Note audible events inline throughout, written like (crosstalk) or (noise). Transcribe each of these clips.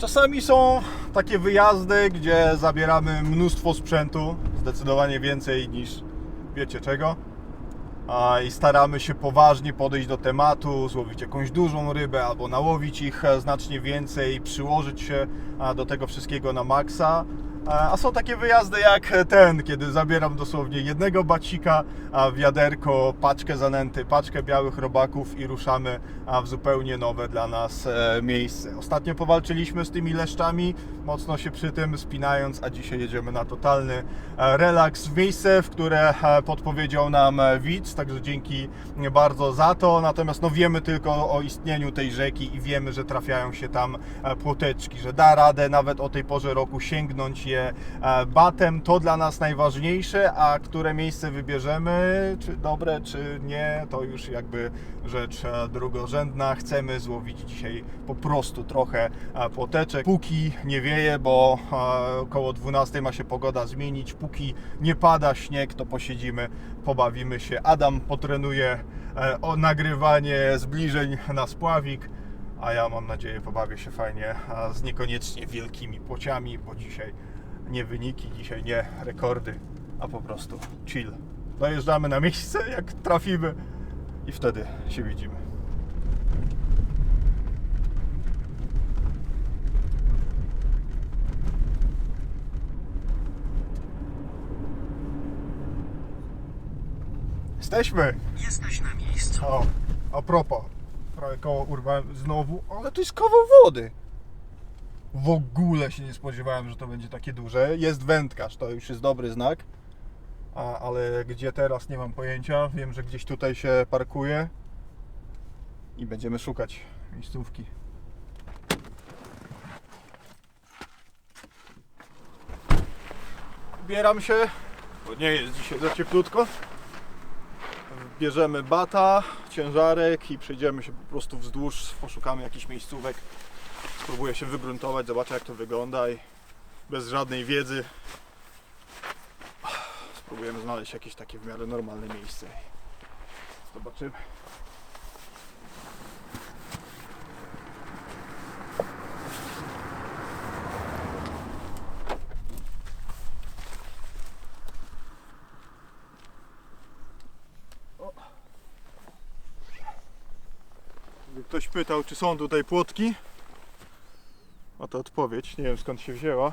Czasami są takie wyjazdy, gdzie zabieramy mnóstwo sprzętu, zdecydowanie więcej niż wiecie czego. I staramy się poważnie podejść do tematu, złowić jakąś dużą rybę albo nałowić ich znacznie więcej, przyłożyć się do tego wszystkiego na maksa. A są takie wyjazdy jak ten, kiedy zabieram dosłownie jednego bacika, wiaderko, paczkę zanęty, paczkę białych robaków i ruszamy w zupełnie nowe dla nas e, miejsce. Ostatnio powalczyliśmy z tymi leszczami, mocno się przy tym spinając, a dzisiaj jedziemy na totalny e, relaks w miejsce, w które e, podpowiedział nam widz, także dzięki bardzo za to. Natomiast no wiemy tylko o istnieniu tej rzeki i wiemy, że trafiają się tam płoteczki, że da radę nawet o tej porze roku sięgnąć je e, batem. To dla nas najważniejsze, a które miejsce wybierzemy, czy dobre, czy nie, to już jakby rzecz e, drugorzędna. Chcemy złowić dzisiaj po prostu trochę e, płoteczek. Póki nie wieje, bo około 12 ma się pogoda zmienić, póki nie pada śnieg, to posiedzimy, pobawimy się. Adam potrenuje o nagrywanie zbliżeń na spławik, a ja mam nadzieję pobawię się fajnie z niekoniecznie wielkimi płociami, bo dzisiaj nie wyniki, dzisiaj nie rekordy, a po prostu chill. Dojeżdżamy na miejsce, jak trafimy i wtedy się widzimy. Jesteśmy! Jesteś na miejscu. O, a propos, prawie koło urwałem znowu, ale to jest kawał wody. W ogóle się nie spodziewałem, że to będzie takie duże. Jest wędkarz, to już jest dobry znak. A, ale gdzie teraz nie mam pojęcia. Wiem, że gdzieś tutaj się parkuje. I będziemy szukać miejscówki. Ubieram się, bo nie jest dzisiaj za cieplutko bierzemy bata, ciężarek i przejdziemy się po prostu wzdłuż, poszukamy jakichś miejscówek. Spróbuję się wygruntować, zobaczę jak to wygląda i bez żadnej wiedzy spróbujemy znaleźć jakieś takie w miarę normalne miejsce. Zobaczymy. Ktoś pytał, czy są tutaj płotki, oto odpowiedź. Nie wiem skąd się wzięła.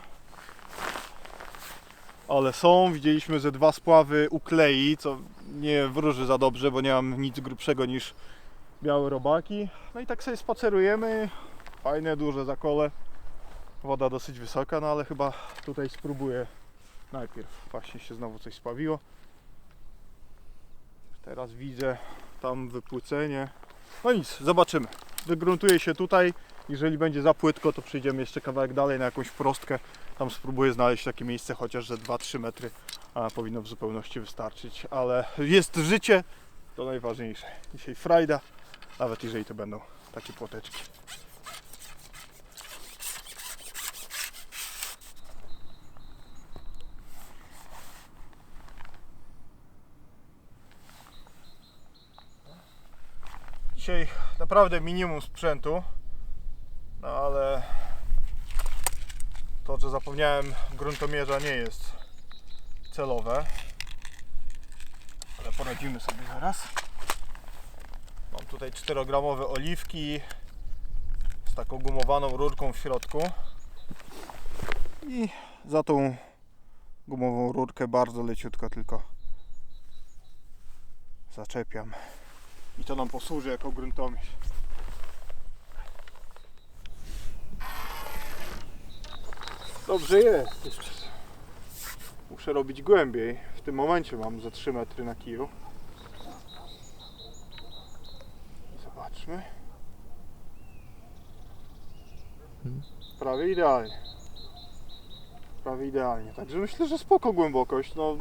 Ale są, widzieliśmy ze dwa spławy uklei, co nie wróży za dobrze, bo nie mam nic grubszego niż białe robaki. No i tak sobie spacerujemy. Fajne, duże zakole. Woda dosyć wysoka, no ale chyba tutaj spróbuję najpierw. Właśnie się znowu coś spawiło. Teraz widzę tam wypłycenie. No nic, zobaczymy. Wygruntuję się tutaj. Jeżeli będzie za płytko, to przyjdziemy jeszcze kawałek dalej na jakąś prostkę. Tam spróbuję znaleźć takie miejsce, chociaż że 2-3 metry a, powinno w zupełności wystarczyć. Ale jest życie, to najważniejsze. Dzisiaj frajda, nawet jeżeli to będą takie płoteczki. Dzisiaj naprawdę minimum sprzętu, no ale to, że zapomniałem gruntomierza nie jest celowe, ale poradzimy sobie zaraz. Mam tutaj 4-gramowe oliwki z taką gumowaną rurką w środku i za tą gumową rurkę bardzo leciutko tylko zaczepiam. I to nam posłuży jako gruntomierz. Dobrze jest. Jeszcze muszę robić głębiej. W tym momencie mam za 3 metry na kiju. Zobaczmy. Prawie idealnie. Prawie idealnie. Także myślę, że spoko głębokość. No,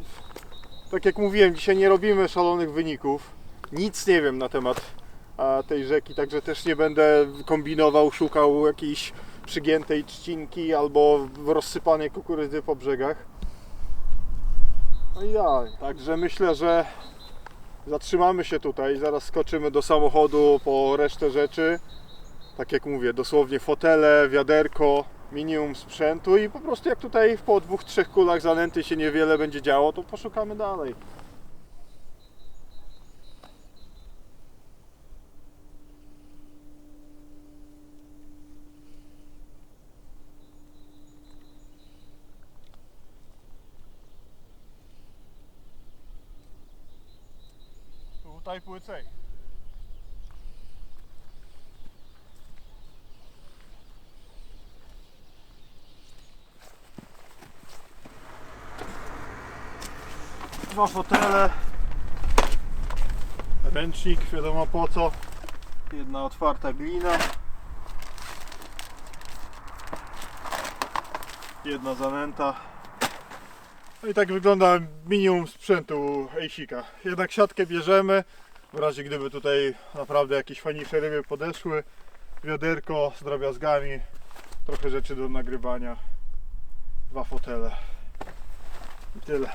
tak jak mówiłem, dzisiaj nie robimy szalonych wyników nic nie wiem na temat tej rzeki, także też nie będę kombinował, szukał jakiejś przygiętej trzcinki albo rozsypanej kukurydzy po brzegach. No i dalej. Także myślę, że zatrzymamy się tutaj, zaraz skoczymy do samochodu po resztę rzeczy. Tak jak mówię, dosłownie fotele, wiaderko, minimum sprzętu i po prostu jak tutaj po dwóch, trzech kulach zanęty się niewiele będzie działo, to poszukamy dalej. Tutaj płycej. Dwa fotele. Ręcznik, wiadomo po co. Jedna otwarta glina. Jedna zanęta. No i tak wygląda minimum sprzętu Ejsika. Jednak siatkę bierzemy, w razie gdyby tutaj naprawdę jakieś fajniejsze ryby podeszły. Wiaderko z drobiazgami, trochę rzeczy do nagrywania, dwa fotele. I tyle.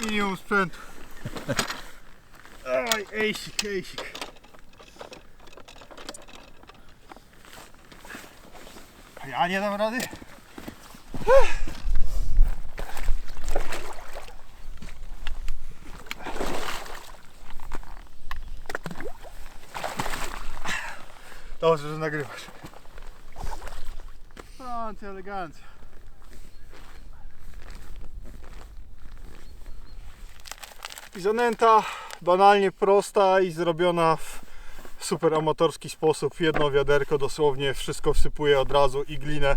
Minimum sprzętu. Oj, ejsik, ejsik. Ja nie dam rady. Dobrze, że nagrywasz. Elegancja, elegancja. I zanęta banalnie prosta i zrobiona w super amatorski sposób. Jedno wiaderko dosłownie wszystko wsypuję od razu i glinę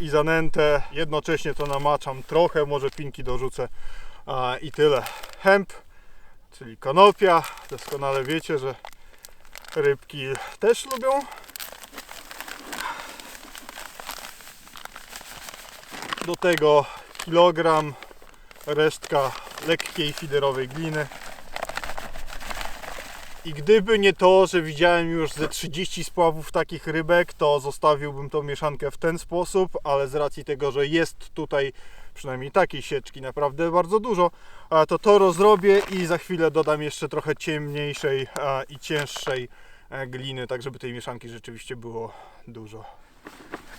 i zanętę. Jednocześnie to namaczam trochę, może pinki dorzucę i tyle. Hemp, czyli konopia. Doskonale wiecie, że rybki też lubią. Do tego kilogram resztka lekkiej fiderowej gliny. I gdyby nie to, że widziałem już ze 30 spławów takich rybek, to zostawiłbym tą mieszankę w ten sposób, ale z racji tego, że jest tutaj przynajmniej takiej sieczki naprawdę bardzo dużo, to to rozrobię i za chwilę dodam jeszcze trochę ciemniejszej i cięższej e, gliny, tak żeby tej mieszanki rzeczywiście było dużo.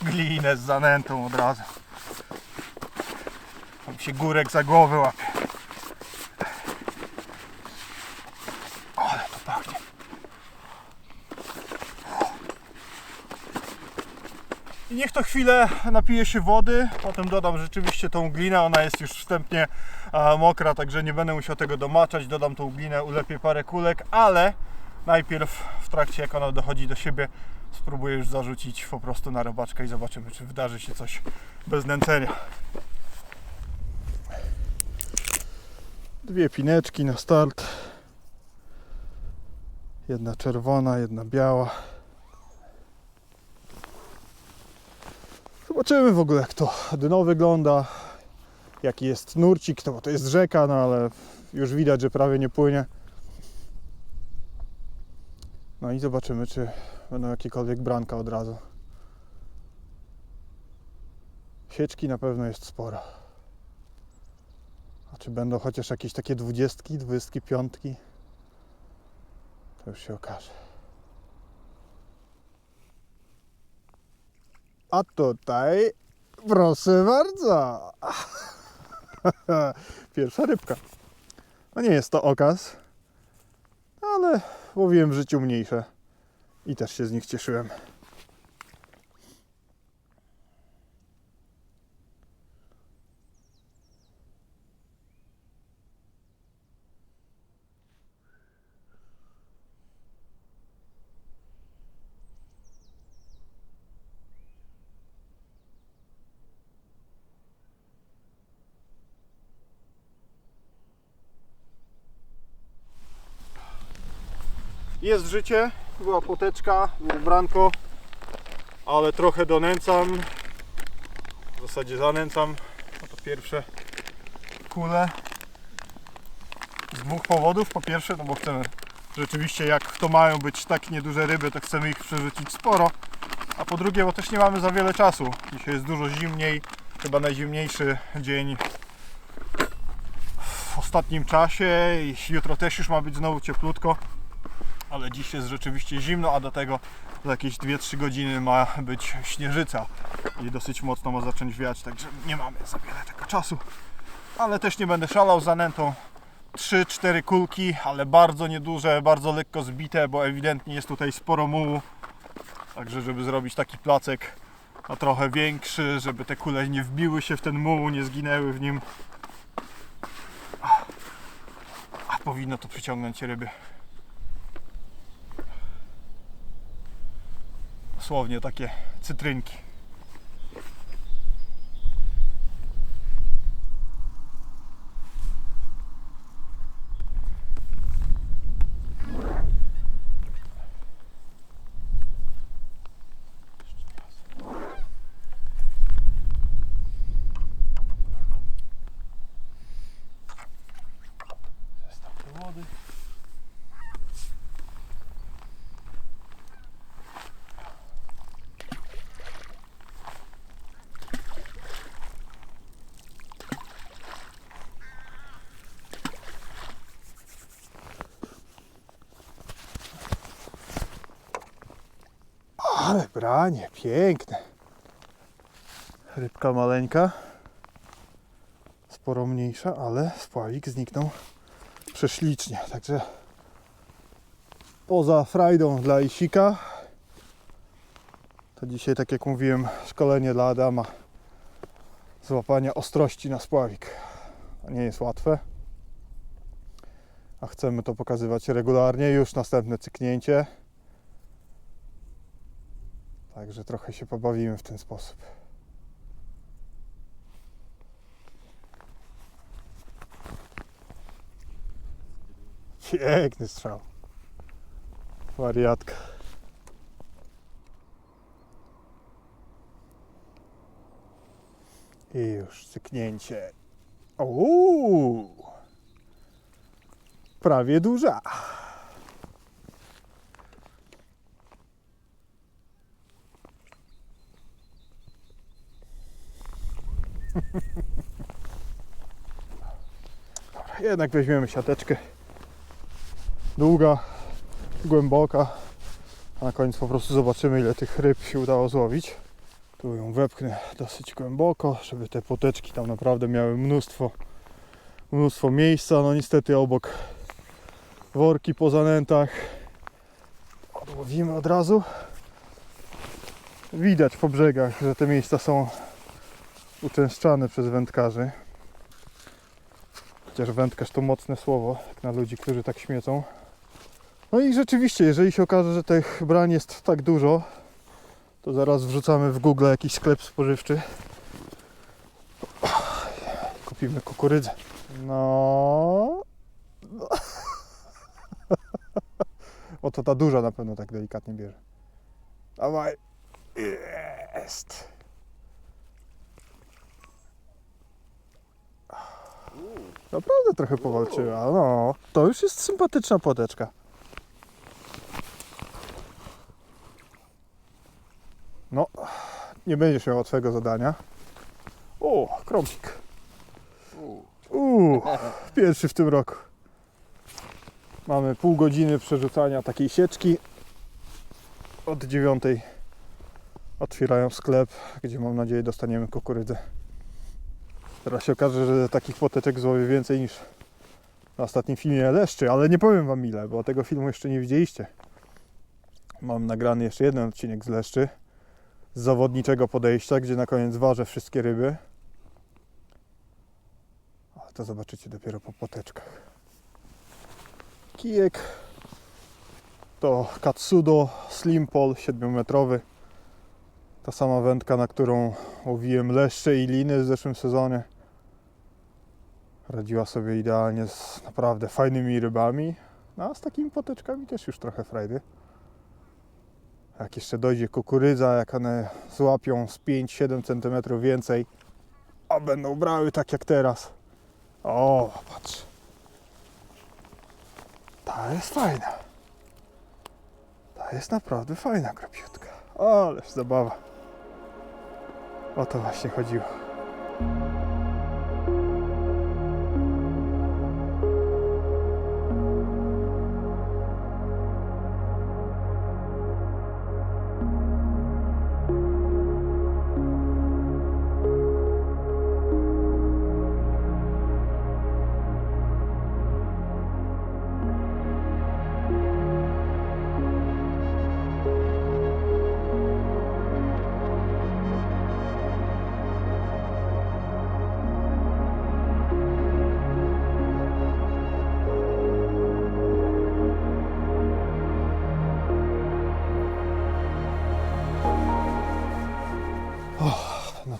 Glinę z zanętą od razu. Tam się górek za głowę łapie. Ale to pachnie. I niech to chwilę napije się wody, potem dodam rzeczywiście tą glinę, ona jest już wstępnie mokra, także nie będę musiał tego domaczać, dodam tą glinę, ulepię parę kulek, ale najpierw w trakcie jak ona dochodzi do siebie spróbuję już zarzucić po prostu na robaczkę i zobaczymy czy wydarzy się coś bez nęcenia. Dwie pineczki na start. Jedna czerwona, jedna biała. Zobaczymy w ogóle jak to dno wygląda. Jaki jest nurcik, to, bo to jest rzeka, no ale już widać, że prawie nie płynie. No i zobaczymy, czy będą jakiekolwiek branka od razu. Sieczki na pewno jest sporo. A czy będą chociaż jakieś takie dwudziestki, dwudziestki piątki? To już się okaże. A tutaj, proszę bardzo, (laughs) pierwsza rybka. No nie jest to okaz, ale łowiłem w życiu mniejsze i też się z nich cieszyłem. Jest życie, była poteczka, było branko, ale trochę donęcam. W zasadzie zanęcam. No to pierwsze kule. Z dwóch powodów. Po pierwsze, no bo chcemy rzeczywiście, jak to mają być tak nieduże ryby, to chcemy ich przerzucić sporo. A po drugie, bo też nie mamy za wiele czasu. Dzisiaj jest dużo zimniej, chyba najzimniejszy dzień w ostatnim czasie. I jutro też już ma być znowu cieplutko. Ale dziś jest rzeczywiście zimno, a do tego za jakieś 2-3 godziny ma być śnieżyca i dosyć mocno ma zacząć wiać, także nie mamy za wiele tego czasu. Ale też nie będę szalał za nętą. 3-4 kulki, ale bardzo nieduże, bardzo lekko zbite, bo ewidentnie jest tutaj sporo mułu. Także żeby zrobić taki placek a trochę większy, żeby te kule nie wbiły się w ten muł, nie zginęły w nim. A powinno to przyciągnąć ryby. Dosłownie takie cytrynki. Ale branie, piękne. Rybka maleńka. Sporo mniejsza, ale spławik zniknął prześlicznie. Także poza frajdą dla Isika, to dzisiaj, tak jak mówiłem, szkolenie dla Adama złapania ostrości na spławik. Nie jest łatwe. A chcemy to pokazywać regularnie. Już następne cyknięcie. Także trochę się pobawimy w ten sposób. Piękny strzał. Wariatka. I już cyknięcie. Uuu. Prawie duża. Jednak weźmiemy siateczkę. Długa, głęboka. A na koniec po prostu zobaczymy ile tych ryb się udało złowić. Tu ją wepchnę dosyć głęboko, żeby te poteczki tam naprawdę miały mnóstwo, mnóstwo miejsca. No niestety obok worki po zanętach. Odłowimy od razu. Widać po brzegach, że te miejsca są uczęszczane przez wędkarzy. Chociaż wędkarz to mocne słowo, na ludzi, którzy tak śmiecą. No i rzeczywiście, jeżeli się okaże, że tych brań jest tak dużo, to zaraz wrzucamy w Google jakiś sklep spożywczy. Kupimy kukurydzę. No. no. (laughs) Oto ta duża na pewno tak delikatnie bierze. Dawaj. Jest. Naprawdę trochę powalczyła. No, to już jest sympatyczna płoteczka. No, nie będziesz miał łatwego zadania. O, krąpik. Uuu, pierwszy w tym roku. Mamy pół godziny przerzucania takiej sieczki. Od dziewiątej otwierają sklep, gdzie mam nadzieję dostaniemy kukurydzę. Teraz się okaże, że takich poteczek złowię więcej niż na ostatnim filmie leszczy, ale nie powiem wam ile, bo tego filmu jeszcze nie widzieliście. Mam nagrany jeszcze jeden odcinek z leszczy, z zawodniczego podejścia, gdzie na koniec ważę wszystkie ryby. Ale to zobaczycie dopiero po poteczkach. Kijek to Katsudo Slim Pole 7-metrowy. Ta sama wędka, na którą łowiłem leszcze i liny w zeszłym sezonie. Radziła sobie idealnie z naprawdę fajnymi rybami. No, a z takimi poteczkami też już trochę frajdy. Jak jeszcze dojdzie kukurydza, jak one złapią z 5-7 cm więcej, a będą brały tak jak teraz. O, patrz. Ta jest fajna. Ta jest naprawdę fajna, kropiutka. Ależ zabawa. O to właśnie chodziło.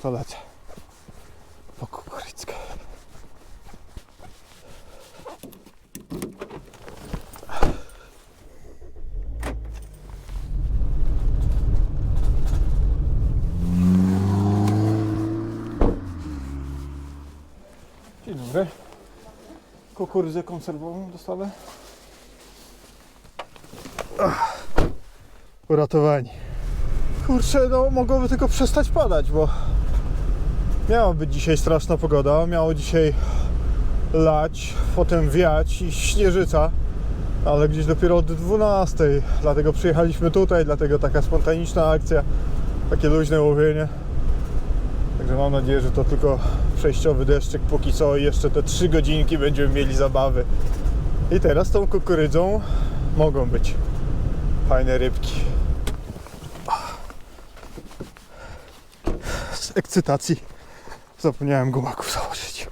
To lecę. Po kukurydzkę. Dzień dobry. Kukurydzę konserwową dostanę. Ach, uratowani. Kurczę, no mogłoby tylko przestać padać, bo miała być dzisiaj straszna pogoda. Miało dzisiaj lać, potem wiać i śnieżyca, ale gdzieś dopiero od 12. Dlatego przyjechaliśmy tutaj, dlatego taka spontaniczna akcja, takie luźne łowienie. Także mam nadzieję, że to tylko przejściowy deszczyk póki co jeszcze te 3 godzinki będziemy mieli zabawy. I teraz tą kukurydzą mogą być fajne rybki. Z ekscytacji zapomniałem gumaków założyć.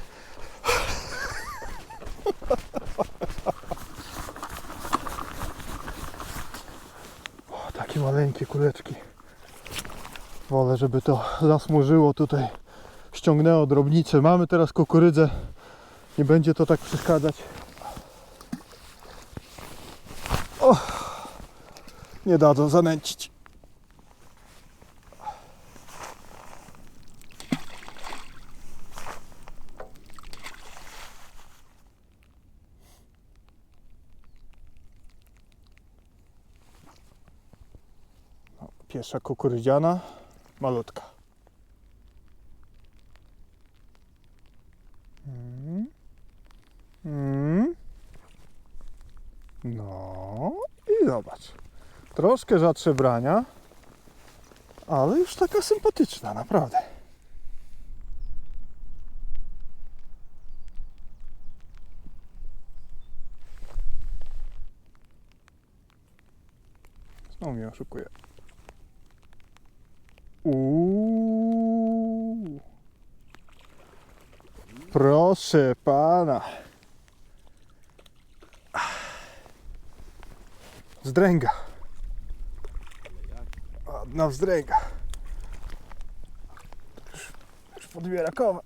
O, takie maleńkie kuleczki. Wolę, żeby to zasmużyło tutaj, ściągnęło drobnicę. Mamy teraz kukurydzę. Nie będzie to tak przeszkadzać. O, nie dadzą zanęcić. Pierwsza kukurydziana, malutka. Mm. Mm. No i zobacz. Troszkę rzadsze brania, ale już taka sympatyczna, naprawdę. Znowu mnie oszukuje. Proszę pana. Wzdręga. Ładna wzdręga. Już, już podbiera kowa.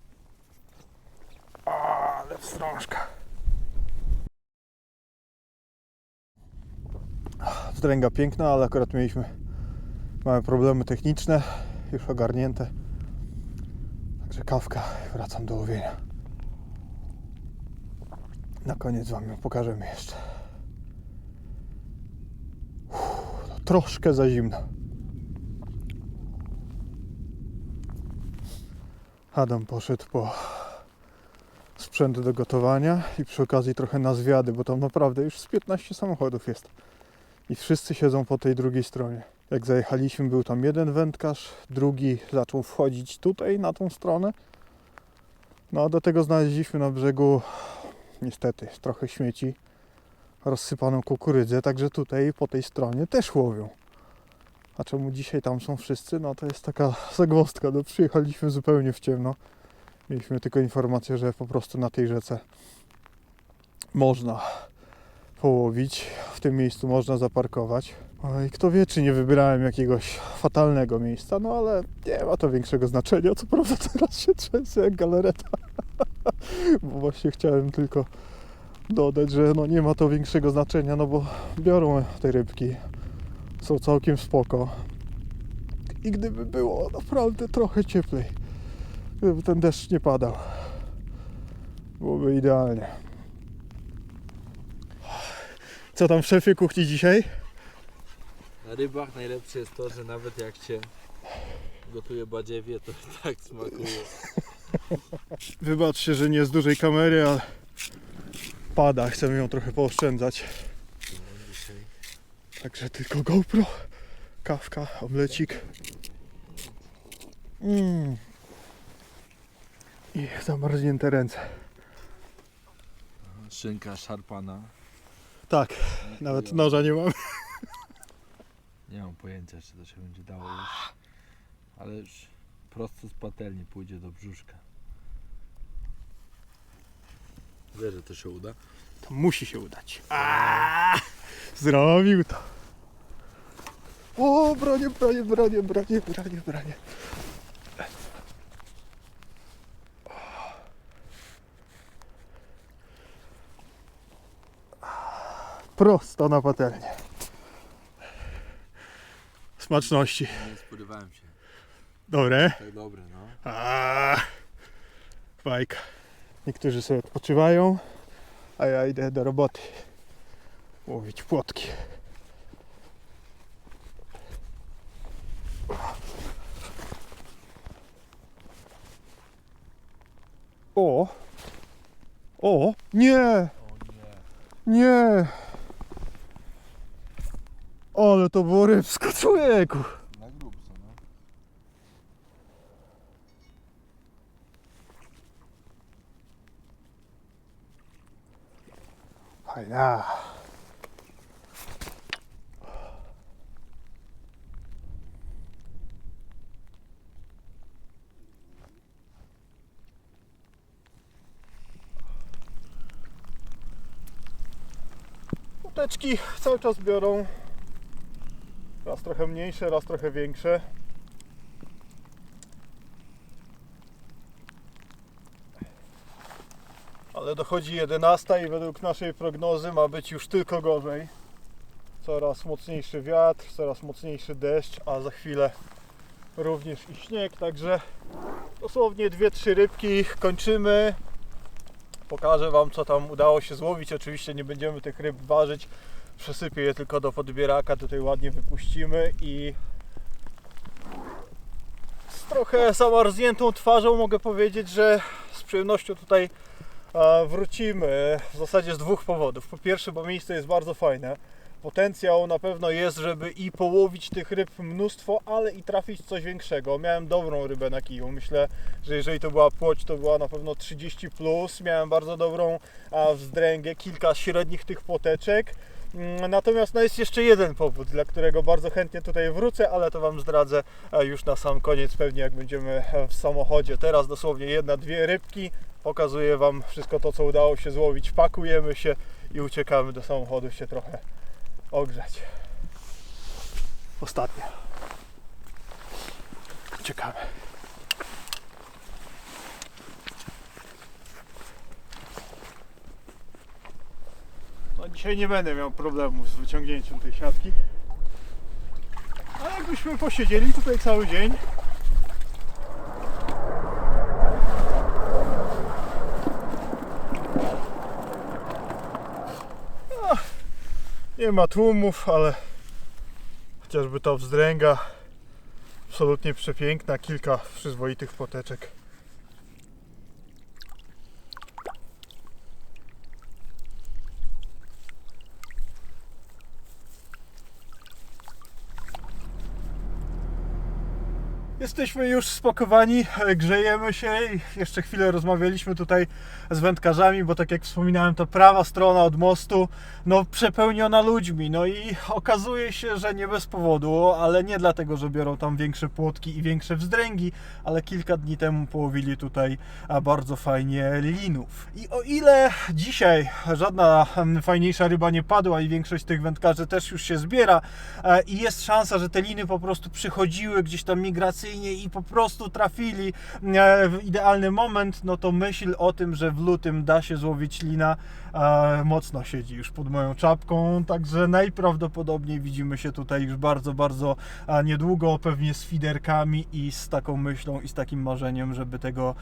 Ale wstrążka. Wzdręga piękna, ale akurat mieliśmy problemy techniczne, już ogarnięte. Także kawka, wracam do łowienia. Na koniec Wam ją pokażemy jeszcze. Uff, to troszkę za zimno. Adam poszedł po sprzęt do gotowania i przy okazji trochę na zwiady, bo tam naprawdę już z 15 samochodów jest. I wszyscy siedzą po tej drugiej stronie. Jak zajechaliśmy, był tam jeden wędkarz, drugi zaczął wchodzić tutaj na tą stronę. No a do tego znaleźliśmy na brzegu niestety trochę śmieci, rozsypaną kukurydzę, także tutaj po tej stronie też łowią. A czemu dzisiaj tam są wszyscy? No to jest taka zagwozdka. No przyjechaliśmy zupełnie w ciemno. Mieliśmy tylko informację, że po prostu na tej rzece można połowić. W tym miejscu można zaparkować. Oj, kto wie, czy nie wybrałem jakiegoś fatalnego miejsca, no ale nie ma to większego znaczenia. Co prawda teraz się trzęsę jak galereta. (laughs) bo właśnie chciałem tylko dodać, że no nie ma to większego znaczenia, no bo biorą te rybki. Są całkiem spoko. I gdyby było naprawdę trochę cieplej, gdyby ten deszcz nie padał, byłoby idealnie. Co tam w szefie kuchni dzisiaj? Na rybach najlepsze jest to, że nawet jak się gotuje badziewie, to tak smakuje. Wybaczcie, że nie z dużej kamery, ale pada, chcemy ją trochę pooszczędzać. Także tylko GoPro, kawka, omlecik. Mm. I zamarznięte ręce. szynka szarpana. Tak, nawet noża nie mam. Nie mam pojęcia, czy to się będzie dało już. Ale już prosto z patelni pójdzie do brzuszka. Wiesz, że to się uda. To musi się udać. Aaaa! Zrobił to. O, bronię, bronię, bronię, bronię, bronię, bronię. Prosto na patelnię. Smaczności. Nie spodziewałem się. Dobre? Tak dobre, no. Aaaa, fajka. Niektórzy sobie odpoczywają, a ja idę do roboty. Łowić płotki. O! O! Nie! Nie! Ale to było rybsko, człowieku! Na grubso, no. Fajna. Łódeczki cały czas biorą. Raz trochę mniejsze, raz trochę większe. Ale dochodzi 11 i według naszej prognozy ma być już tylko gorzej. Coraz mocniejszy wiatr, coraz mocniejszy deszcz, a za chwilę również i śnieg, także dosłownie 2-3 rybki kończymy. Pokażę Wam co tam udało się złowić. Oczywiście nie będziemy tych ryb ważyć. Przesypię je tylko do podbieraka, tutaj ładnie wypuścimy i z trochę zamarzniętą twarzą mogę powiedzieć, że z przyjemnością tutaj wrócimy w zasadzie z dwóch powodów. Po pierwsze, bo miejsce jest bardzo fajne. Potencjał na pewno jest, żeby i połowić tych ryb mnóstwo, ale i trafić coś większego. Miałem dobrą rybę na kiju. Myślę, że jeżeli to była płoć, to była na pewno 30 plus. Miałem bardzo dobrą wzdręgę, kilka średnich tych płoteczek. Mm, Natomiast no, jest jeszcze jeden powód, dla którego bardzo chętnie tutaj wrócę, ale to Wam zdradzę e, już na sam koniec, pewnie jak będziemy e, w samochodzie. Teraz dosłownie jedna, dwie rybki. Pokazuję Wam wszystko to, co udało się złowić. Pakujemy się i uciekamy do samochodu się trochę ogrzać. Ostatnia. Uciekamy. Dzisiaj nie będę miał problemów z wyciągnięciem tej siatki. Ale jakbyśmy posiedzieli tutaj cały dzień. No, nie ma tłumów, ale chociażby ta wzdręga absolutnie przepiękna, kilka przyzwoitych poteczek. Jesteśmy już spakowani, grzejemy się i jeszcze chwilę rozmawialiśmy tutaj z wędkarzami, bo tak jak wspominałem, to prawa strona od mostu, no przepełniona ludźmi, no i okazuje się, że nie bez powodu, ale nie dlatego, że biorą tam większe płotki i większe wzdręgi, ale kilka dni temu połowili tutaj bardzo fajnie linów. I o ile dzisiaj żadna fajniejsza ryba nie padła i większość tych wędkarzy też już się zbiera e, i jest szansa, że te liny po prostu przychodziły gdzieś tam migracyjnie i po prostu trafili e, w idealny moment, no to myśl o tym, że w lutym da się złowić lina mocno siedzi już pod moją czapką, także najprawdopodobniej widzimy się tutaj już bardzo, bardzo niedługo, pewnie z fiderkami i z taką myślą i z takim marzeniem, żeby tego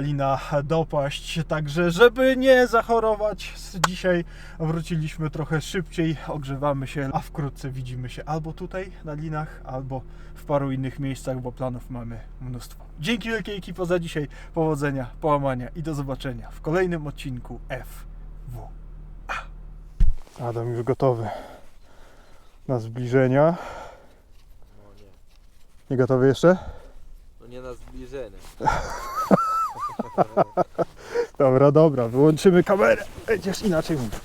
lina dopaść. Także, żeby nie zachorować, dzisiaj wróciliśmy trochę szybciej, ogrzewamy się, a wkrótce widzimy się albo tutaj na linach, albo w paru innych miejscach, bo planów mamy mnóstwo. Dzięki wielkiej ekipo za dzisiaj, powodzenia, połamania i do zobaczenia w kolejnym odcinku FW. Adam już gotowy na zbliżenia. No nie. Nie gotowy jeszcze? No nie na zbliżenie. (laughs) Dobra, dobra, wyłączymy kamerę. Będziesz inaczej mówił.